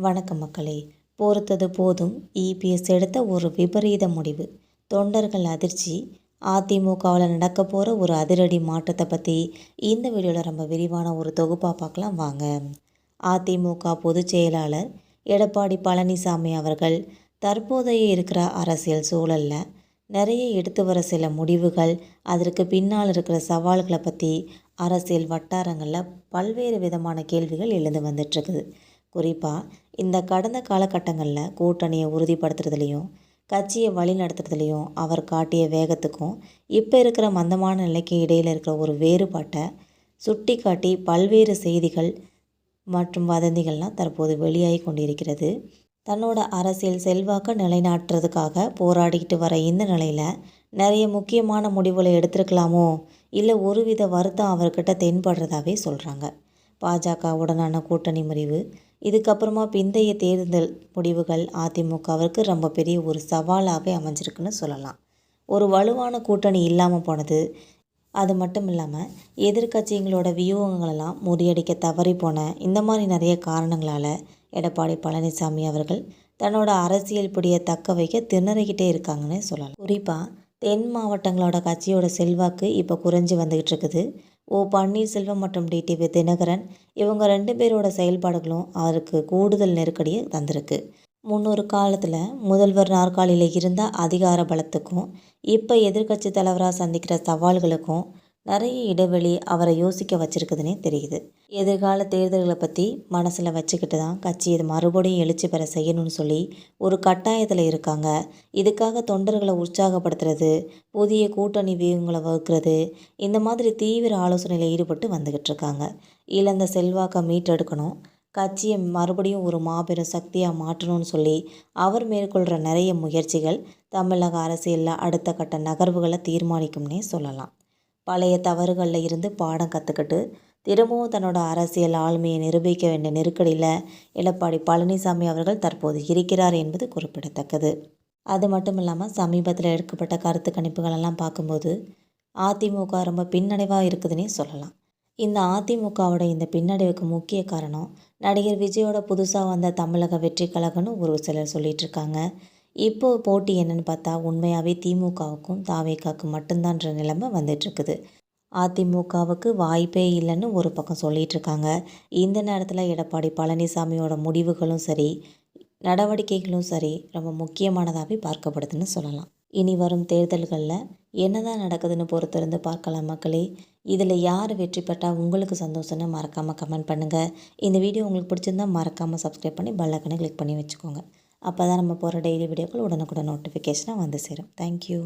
வணக்கம் மக்களே. பொறுத்தது போதும். இபிஎஸ் எடுத்த ஒரு விபரீத முடிவு. தொண்டர்கள் அதிர்ச்சி. அதிமுகவில் நடக்க போகிற ஒரு அதிரடி மாற்றத்தை பற்றி இந்த வீடியோவில் ரொம்ப விரிவான ஒரு தொகுப்பாக பார்க்கலாம் வாங்க. அதிமுக பொதுச் செயலாளர் எடப்பாடி பழனிசாமி அவர்கள் தற்போதைய இருக்கிற அரசியல் சூழலில் நிறைய எடுத்து வர சில முடிவுகள் அதற்கு பின்னால் இருக்கிற சவால்களை பற்றி அரசியல் வட்டாரங்களில் பல்வேறு விதமான கேள்விகள் எழுந்து வந்துட்டுருக்குது குறிப்பாக இந்த கடந்த காலகட்டங்களில் கூட்டணியை உறுதிப்படுத்துறதுலையும் கட்சியை வழி நடத்துறதுலேயும் அவர் காட்டிய வேகத்துக்கும் இப்போ இருக்கிற மந்தமான நிலைக்கு இடையில் இருக்கிற ஒரு வேறுபாட்டை சுட்டி காட்டி பல்வேறு செய்திகள் மற்றும் வதந்திகள்லாம் தற்போது வெளியாகி கொண்டிருக்கிறது. தன்னோட அரசியல் செல்வாக்கை நிலைநாட்டுறதுக்காக போராடிக்கிட்டு வர இந்த நிலையில் நிறைய முக்கியமான முடிவுகளை எடுத்திருக்கலாமோ? இல்லை ஒருவித வருத்தம் அவர்கிட்ட தென்படுறதாவே சொல்கிறாங்க பாஜகவுடனான கூட்டணி முறிவு இதுக்கப்புறமா பிந்தைய தேர்தல் முடிவுகள் அதிமுகவிற்கு ரொம்ப பெரிய ஒரு சவாலாகவே அமைஞ்சிருக்குன்னு சொல்லலாம். ஒரு வலுவான கூட்டணி இல்லாமல் போனது அது மட்டும் இல்லாமல் எதிர்கட்சிங்களோட வியூகங்களெல்லாம் முறியடிக்க தவறி போன இந்த மாதிரி நிறைய காரணங்களால் எடப்பாடி பழனிசாமி அவர்கள் தன்னோட அரசியல் பிடியை தக்க வைக்க திணறிக்கிட்டே இருக்காங்கன்னு சொல்லலாம். குறிப்பாக தென் மாவட்டங்களோட கட்சியோட செல்வாக்கு இப்போ குறைஞ்சி வந்துக்கிட்டு இருக்குது. ஓ பன்னீர்செல்வம் மற்றும் டிடிவி தினகரன் இவங்க ரெண்டு பேரோட செயல்பாடுகளும் அவருக்கு கூடுதல் நெருக்கடியை தந்திருக்கு. முன்னொரு காலத்தில் முதல்வர் நாற்காலியில் இருந்த அதிகார பலத்துக்கும் இப்போ எதிர்க்கட்சி தலைவராக சந்திக்கிற சவால்களுக்கும் நிறைய இடைவெளி அவரை யோசிக்க வச்சிருக்குதுன்னே தெரியுது. எதிர்கால தேர்தல்களை பற்றி மனசில் வச்சுக்கிட்டு தான் கட்சி இது மறுபடியும் எழுச்சி பெற செய்யணும்னு சொல்லி ஒரு கட்டாயத்தில் இருக்காங்க. இதுக்காக தொண்டர்களை உற்சாகப்படுத்துறது புதிய கூட்டணி வியூகங்களை வகுக்கிறது இந்த மாதிரி தீவிர ஆலோசனையில் ஈடுபட்டு வந்துக்கிட்டு இருக்காங்க. இழந்த செல்வாக்கை மீட்டெடுக்கணும் கட்சியை மறுபடியும் ஒரு மாபெரும் சக்தியாக மாற்றணும்னு சொல்லி அவர் மேற்கொள்கிற நிறைய முயற்சிகள் தமிழக அரசியலில் அடுத்த கட்ட நகர்வுகளை தீர்மானிக்கும்னே சொல்லலாம். பழைய தவறுகளில் இருந்து பாடம் கற்றுக்கிட்டு திரும்பவும் தன்னோட அரசியல் ஆளுமையை நிரூபிக்க வேண்டிய நெருக்கடியில் எடப்பாடி பழனிசாமி அவர்கள் தற்போது இருக்கிறார் என்பது குறிப்பிடத்தக்கது. அது மட்டும் இல்லாமல் சமீபத்தில் எடுக்கப்பட்ட கருத்து கணிப்புகளெல்லாம் பார்க்கும்போது அதிமுக ரொம்ப பின்னடைவாக இருக்குதுன்னே சொல்லலாம். இந்த அதிமுகவோட இந்த பின்னடைவுக்கு முக்கிய காரணம் நடிகர் விஜயோட புதுசாக வந்த தமிழக வெற்றி கழகம்னு ஒரு சிலர் சொல்லிகிட்ருக்காங்க இப்போது போட்டி என்னென்னு பார்த்தா உண்மையாகவே திமுகவுக்கும் தாவேக்காவுக்கும் மட்டும்தான்ற நிலைமை வந்துட்டுருக்குது. அதிமுகவுக்கு வாய்ப்பே இல்லைன்னு ஒரு பக்கம் சொல்லிகிட்ருக்காங்க இந்த நேரத்தில் எடப்பாடி பழனிசாமியோட முடிவுகளும் சரி நடவடிக்கைகளும் சரி ரொம்ப முக்கியமானதாகவே பார்க்கப்படுதுன்னு சொல்லலாம். இனி வரும் தேர்தல்களில் என்னதான் நடக்குதுன்னு பொறுத்திருந்து பார்க்கலாம் மக்களே. இதில் யார் வெற்றி பெற்றால் உங்களுக்கு சந்தோஷம்னு மறக்காமல் கமெண்ட் பண்ணுங்கள் இந்த வீடியோ உங்களுக்கு பிடிச்சிருந்தால் மறக்காமல் சப்ஸ்கிரைப் பண்ணி பல்லக்கனை கிளிக் பண்ணி வச்சுக்கோங்க. அப்போ தான் நம்ம போகிற டெய்லி வீடியோக்கள் உடனுக்குடன் நோட்டிஃபிகேஷனாக வந்து சேரும். தேங்க்யூ